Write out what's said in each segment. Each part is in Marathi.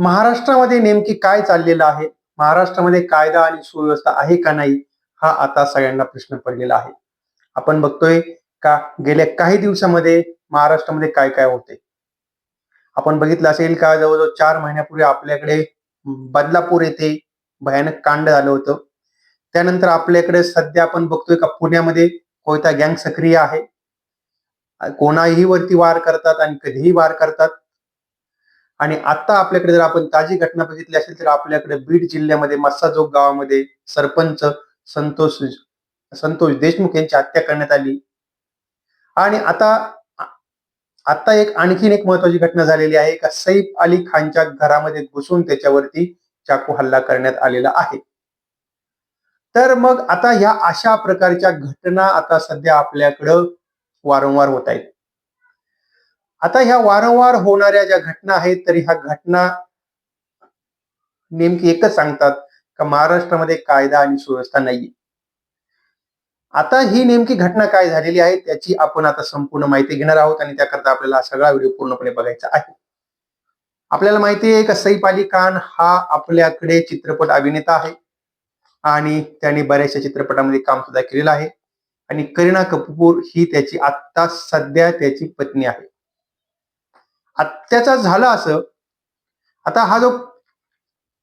महाराष्ट्रामध्ये नेमकी काय चाललेलं आहे? महाराष्ट्रामध्ये कायदा आणि सुव्यवस्था आहे का नाही? हा आता सगळ्यांना प्रश्न पडलेला आहे. आपण बघतोय का गेल्या काही दिवसामध्ये महाराष्ट्रामध्ये काय काय होते? आपण बघितलं असेल का जवळजवळ चार महिन्यापूर्वी आपल्याकडे बदलापूर येथे भयानक कांड झालं होतं. त्यानंतर आपल्याकडे सध्या आपण बघतोय का पुण्यामध्ये कोयता गँग सक्रिय आहे. कोणाही वरती वार करतात आणि कधीही वार करतात? आणि आता आपल्याकडे जर आपण ताजी घटना बघितली असेल तर आपल्याकडे बीड जिल्ह्यामध्ये मस्साजोग गावामध्ये सरपंच संतोष संतोष देशमुख यांची हत्या करण्यात आली. आणि आता आता एक आणखीन एक महत्वाची घटना झालेली आहे का सैफ अली खानच्या घरामध्ये घुसून त्याच्यावरती चाकू हल्ला करण्यात आलेला आहे. तर मग आता ह्या अशा प्रकारच्या घटना आता सध्या आपल्याकडं वारंवार होत आहेत. आता ह्या वारंवार होणाऱ्या ज्या घटना आहेत तर ह्या घटना नेमकी एकच सांगतात का महाराष्ट्रामध्ये कायदा आणि सुव्यवस्था नाहीये. आता ही नेमकी घटना काय झालेली आहे त्याची आपण आता संपूर्ण माहिती घेणार आहोत आणि त्याकरता आपल्याला सगळा व्हिडिओ पूर्णपणे बघायचा आहे. आपल्याला माहिती आहे का सईफ अली खान हा आपल्याकडे चित्रपट अभिनेता आहे आणि त्याने बऱ्याचशा चित्रपटामध्ये काम सुद्धा केलेलं आहे. आणि करीना कपूर ही त्याची आत्ता सध्या त्याची पत्नी आहे. अत्याचार झाला असं. आता हा जो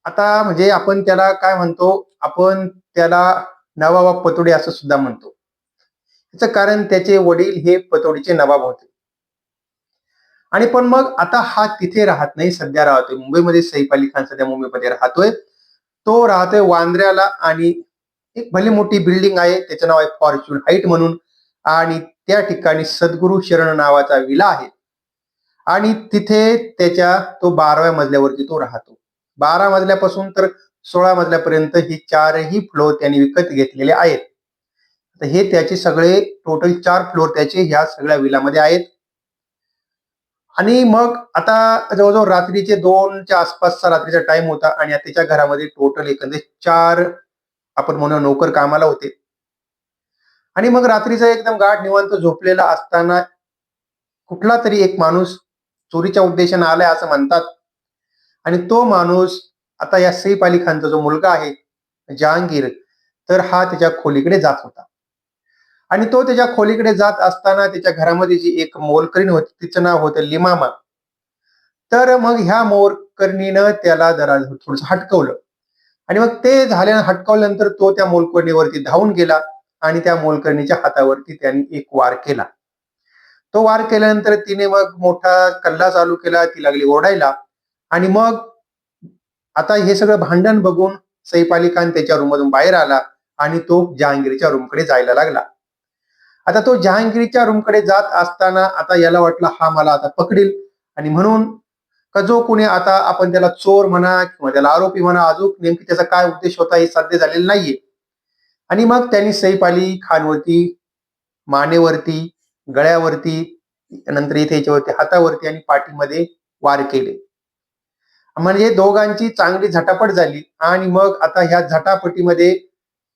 आता म्हणजे आपण त्याला काय म्हणतो? आपण त्याला नवाब पतोडे असं सुद्धा म्हणतो. त्याचं कारण त्याचे वडील हे पतोडीचे नवाब होते. आणि पण मग आता हा तिथे राहत नाही सध्या राहतोय. मुंबईमध्ये सैफ अली खान सध्या मुंबईमध्ये राहतोय. तो राहतोय वांद्र्याला आणि एक भली मोठी बिल्डिंग आहे. त्याचं नाव आहे फॉर्च्यून हाईट म्हणून. आणि त्या ठिकाणी सद्गुरू शरण नावाचा विला आहे. आणि तिथे त्याच्या तो बाराव्या मजल्यावरती तो राहतो. बारा मजल्यापासून तर सोळा मजल्यापर्यंत ही चारही फ्लोर त्यांनी विकत घेतलेले आहेत. तर हे त्याचे सगळे टोटल चार फ्लोर त्याचे ह्या सगळ्या विलामध्ये आहेत. आणि मग आता जवळजवळ रात्रीचे दोनच्या आसपासचा रात्रीचा टाइम होता आणि त्याच्या घरामध्ये टोटल एकंदरीत चार आपण म्हणून नोकर कामाला होते. आणि मग रात्रीचा एकदम गाठ निवांत झोपलेला असताना कुठला तरी एक माणूस चोरीच्या उद्देशाने आलाय असं म्हणतात. आणि तो माणूस आता या सईफ अली खानचा जो मुलगा आहे जहांगीर तर हा त्याच्या खोलीकडे जात होता. आणि तो त्याच्या खोलीकडे जात असताना त्याच्या घरामध्ये जी एक मोलकरीण होती तिचं नाव होतं लिमामा. तर मग ह्या मोलकर्णीनं त्याला जरा थोडस हटकवलं. आणि मग ते झाल्यानं हटकवल्यानंतर तो त्या मोलकर्णीवरती धावून गेला आणि त्या मोलकर्णीच्या हातावरती त्यांनी एक वार केला. तो वार केल्यानंतर तिने मग मोठा कल्ला चालू केला ती लागली ओढायला आणि मग आता हे सगळं भांडण बघून सैफ अली खान त्याच्या रूममधून बाहेर आला आणि तो जहांगीरच्या रूमकडे जायला लागला. आता तो जहांगीरच्या रूमकडे जात असताना आता याला वाटलं हा मला आता पकडेल. आणि म्हणून का जो कोणी आता आपण त्याला चोर म्हणा किंवा त्याला आरोपी म्हणा अजून नेमकी त्याचा काय उद्देश होता हे साध्य झालेलं नाहीये. आणि मग त्यांनी सैफ अली खानवरती मानेवरती गळ्यावरती नंतर इथे याच्यावरती हातावरती आणि पाठीमध्ये वार केले. म्हणजे दोघांची चांगली झटापट झाली आणि मग आता ह्या झटापटीमध्ये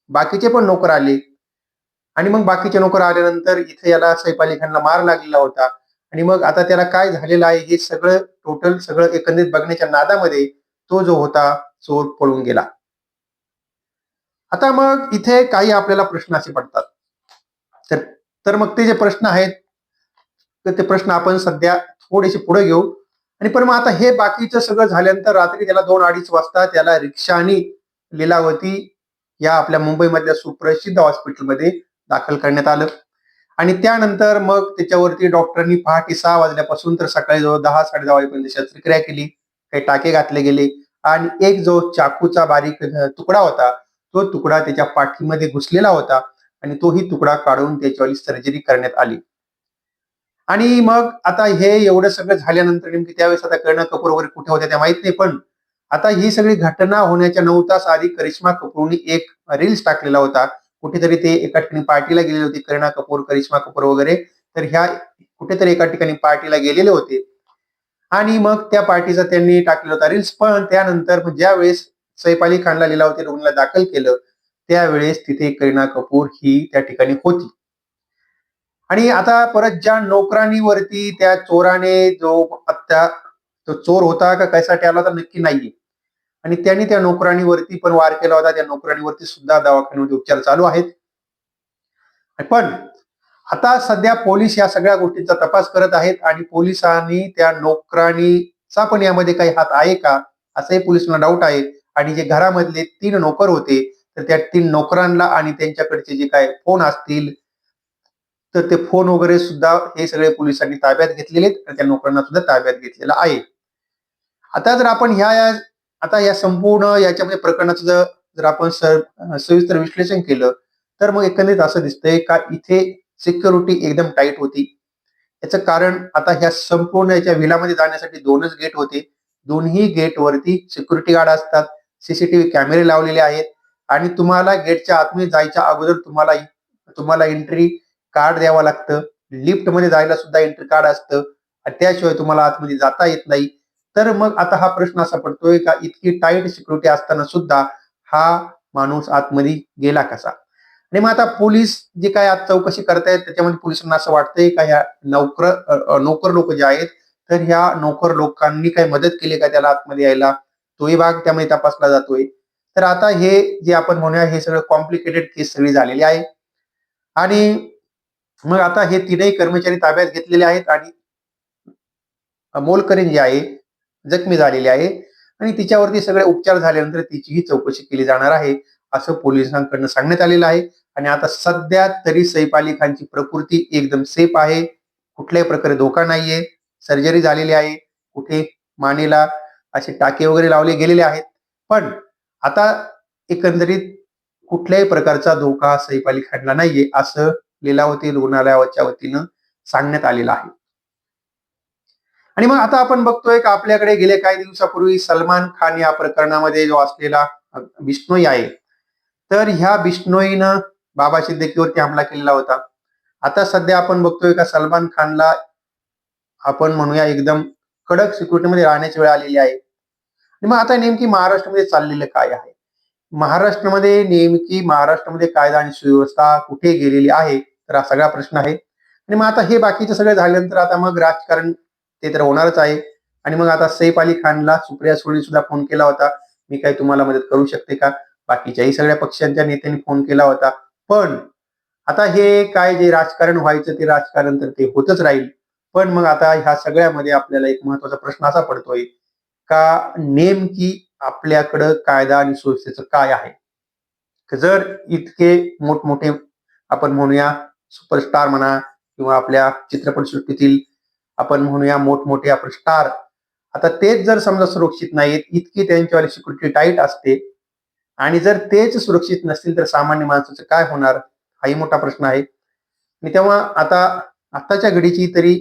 बाकीचे पण नोकर आले. आणि मग बाकीचे नोकर आल्यानंतर इथे याला सैफ अली खानला मार लागलेला होता. आणि मग आता त्याला काय झालेलं आहे हे सगळं टोटल सगळं एकंदरीत बघण्याच्या नादामध्ये तो जो होता चोर पळून गेला. आता मग इथे काही आपल्याला प्रश्न असे पडतात. तर तर मग ते जे प्रश्न आहेत तर ते प्रश्न आपण सध्या थोडेसे पुढे घेऊ. आणि पण मग आता हे बाकीचं सगळं झाल्यानंतर रात्री त्याला दोन अडीच वाजता त्याला रिक्षाने लिलावती या आपल्या मुंबईमधल्या सुप्रसिद्ध हॉस्पिटलमध्ये दाखल करण्यात आलं. आणि त्यानंतर मग त्याच्यावरती डॉक्टरांनी पहाटे सहा वाजल्यापासून तर सकाळी जवळ दहा साडे दहा वाजेपर्यंत शस्त्रक्रिया केली. काही टाके घातले गेले. आणि एक जो चाकूचा बारीक तुकडा होता तो तुकडा त्याच्या पाठीमध्ये घुसलेला होता. आणि तोही तुकडा काढून त्याच्यावर सर्जरी करण्यात आली. आणि मग आता हे एवढं सगळं झाल्यानंतर नेमकी त्यावेळेस आता करणा कपूर वगैरे कुठे होत्या त्या माहीत नाही पण आता ही सगळी घटना होण्याच्या नऊ तास आधी करिश्मा कपूरनी एक रील्स टाकलेला होता. कुठेतरी ते एका ठिकाणी पार्टीला गेलेले होते करीना कपूर करिश्मा कपूर वगैरे. तर ह्या कुठेतरी एका ठिकाणी पार्टीला गेलेले होते. आणि मग त्या पार्टीचा त्यांनी टाकलेला होता रील्स. पण त्यानंतर ज्या वेळेस सैफ अली खानला लिलावती रुग्णाला दाखल केलं त्यावेळेस तिथे करीना कपूर ही त्या ठिकाणी होती. आणि आता परत ज्या नोकरांनीवरती त्या चोराने जो हत्या तो चोर होता का कशासाठी आला तर नक्की नाहीये. आणि त्यांनी त्या नोकरांनीवरती पण वार केला होता. त्या नोकराणीवरती सुद्धा दवाखान्यामध्ये उपचार चालू आहेत. पण आता सध्या पोलीस या सगळ्या गोष्टींचा तपास करत आहेत आणि पोलिसांनी त्या नोकरांनीचा पण यामध्ये काही हात आहे का? असंही पोलिसांना डाऊट आहे. आणि जे घरामधले तीन नोकर होते तर त्या तीन नोकरांना आणि त्यांच्याकडचे जे काय फोन असतील तर ते फोन वगैरे सुद्धा हे सगळे पोलिसांनी ताब्यात घेतलेले आहेत आणि त्या नोकरांना सुद्धा ताब्यात घेतलेलं आहे. आता जर आपण ह्या या आता या संपूर्ण याच्यामध्ये प्रकरणाचं जर जर आपण सविस्तर विश्लेषण केलं तर मग एकंदरीत असं दिसतंय का इथे सिक्युरिटी एकदम टाईट होती. याचं कारण आता ह्या संपूर्ण याच्या विलामध्ये जाण्यासाठी दोनच गेट होते. दोन्ही गेटवरती सिक्युरिटी गार्ड असतात. सीसीटीव्ही कॅमेरे लावलेले आहेत. आणि तुम्हाला गेटच्या आतमध्ये जायच्या अगोदर तुम्हाला तुम्हाला एंट्री कार्ड द्यावं लागतं. लिफ्टमध्ये जायला सुद्धा एंट्री कार्ड असतं. आणि त्याशिवाय तुम्हाला आतमध्ये जाता येत नाही. तर मग आता हा प्रश्न असा पडतोय का इतकी टाईट सिक्युरिटी असताना सुद्धा हा माणूस आतमध्ये गेला कसा? आणि मग आता पोलीस जे काय आज चौकशी करतायत त्याच्यामध्ये पोलिसांना असं वाटतंय का ह्या नोकर नोकर लोक जे आहेत तर ह्या नोकर लोकांनी काही मदत केली का त्याला आतमध्ये यायला? तोही भाग त्यामध्ये तपासला जातोय. तर आता हे जे आपण म्हणूया हे सगळं कॉम्प्लिकेटेड केस सगळी झालेली आहे. आणि मग आता हे तीनही कर्मचारी ताब्यात घेतलेले आहेत आणि मोलकरीन जे आहे जखमी झालेली आहे. आणि तिच्यावरती सगळे उपचार झाल्यानंतर तिचीही चौकशी केली जाणार आहे असं पोलिसांकडनं सांगण्यात आलेलं आहे. आणि आता सध्या तरी सैफ अली खानची प्रकृती एकदम सेफ आहे. कुठल्याही प्रकारे धोका नाहीये. सर्जरी झालेली आहे. कुठे मानेला असे टाके वगैरे लावले गेलेले आहेत. पण आता एकंदरीत कुठल्याही प्रकारचा धोका सैफ अली खानला नाहीये असं लिलावती रुग्णालयाच्या वतीनं सांगण्यात आलेलं आहे. आणि मग आता आपण बघतोय का आपल्याकडे गेल्या काही दिवसापूर्वी सलमान खान या प्रकरणामध्ये जो असलेला बिष्णोई आहे तर ह्या बिष्णोईनं बाबा सिद्दीकीवरती हमला केलेला होता. आता सध्या आपण बघतोय का सलमान खानला आपण म्हणूया एकदम कडक सिक्युरिटीमध्ये राहण्याची वेळ आलेली आहे. मग आता नेमकी महाराष्ट्रामध्ये चाललेलं काय आहे? महाराष्ट्रामध्ये नेमकी महाराष्ट्रामध्ये कायदा आणि सुव्यवस्था कुठे गेलेली आहे? तर हा सगळा प्रश्न आहे. आणि मग आता हे बाकीचं सगळं झाल्यानंतर आता मग राजकारण ते तर होणारच आहे. आणि मग आता सैफ अली खानला सुप्रिया सुळे सुद्धा फोन केला होता. मी काही तुम्हाला मदत करू शकते का? बाकीच्याही सगळ्या पक्षांच्या नेत्यांनी फोन केला होता. पण आता हे काय जे राजकारण व्हायचं ते राजकारण तर ते होतच राहील. पण मग आता ह्या सगळ्यामध्ये आपल्याला एक महत्त्वाचा प्रश्न असा पडतोय. का नेमकी आपल्याकडं कायदा आणि सुव्यवस्थेचं काय आहे? जर इतके मोठमोठे आपण म्हणूया सुपरस्टार म्हणा किंवा आपल्या चित्रपटसृष्टीतील आपण म्हणूया मोठमोठे आपण स्टार आता तेच जर समजा सुरक्षित नाहीत इतकी त्यांच्यावाली सिक्युरिटी टाईट असते आणि जर तेच सुरक्षित नसतील तर सामान्य माणसाचं काय होणार? हाही मोठा प्रश्न आहे. आणि तेव्हा आता आत्ताच्या घडीची तरी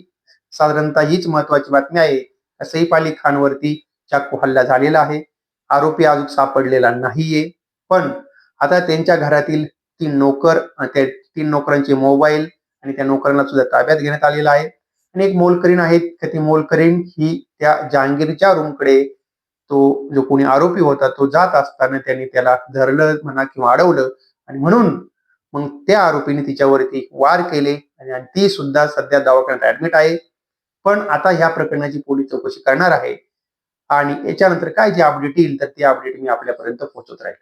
साधारणतः हीच महत्वाची बातमी आहे. सईफ अली खानवरती चाकू हल्ला झालेला आहे. आरोपी अजून सापडलेला नाहीये. पण आता त्यांच्या घरातील तीन नोकर त्या तीन नोकरांचे मोबाईल आणि त्या नोकरांना सुद्धा ताब्यात घेण्यात आलेला आहे. आणि एक मोलकरीण आहेत ती मोलकरीण ही त्या जहांगीरच्या रूमकडे तो जो कोणी आरोपी होता तो जात असताना त्यांनी त्याला धरलं म्हणा किंवा अडवलं. आणि म्हणून मग त्या आरोपीने तिच्यावरती वार केले आणि ती सुद्धा सध्या दवाखान्यात ऍडमिट आहे. पण आता ह्या प्रकरणाची पोलीस चौकशी करणार आहे. आणि याच्यानंतर काय जे अपडेट येईल तर ते अपडेट मी आपल्यापर्यंत पोहोचत राहील.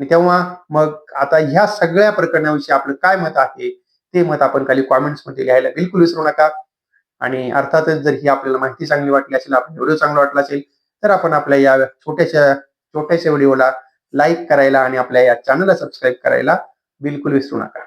आणि तेव्हा मग आता ह्या सगळ्या प्रकरणाविषयी आपलं काय मत आहे ते मत आपण खाली कॉमेंट्समध्ये लिहायला बिलकुल विसरू नका. आणि अर्थातच जर ही आपल्याला माहिती चांगली वाटली असेल आपला व्हिडिओ चांगला वाटला असेल तर आपण आपल्या या छोट्याशा छोट्याशा व्हिडिओला लाईक करायला आणि आपल्या या चॅनलला सबस्क्राईब करायला बिलकुल विसरू नका.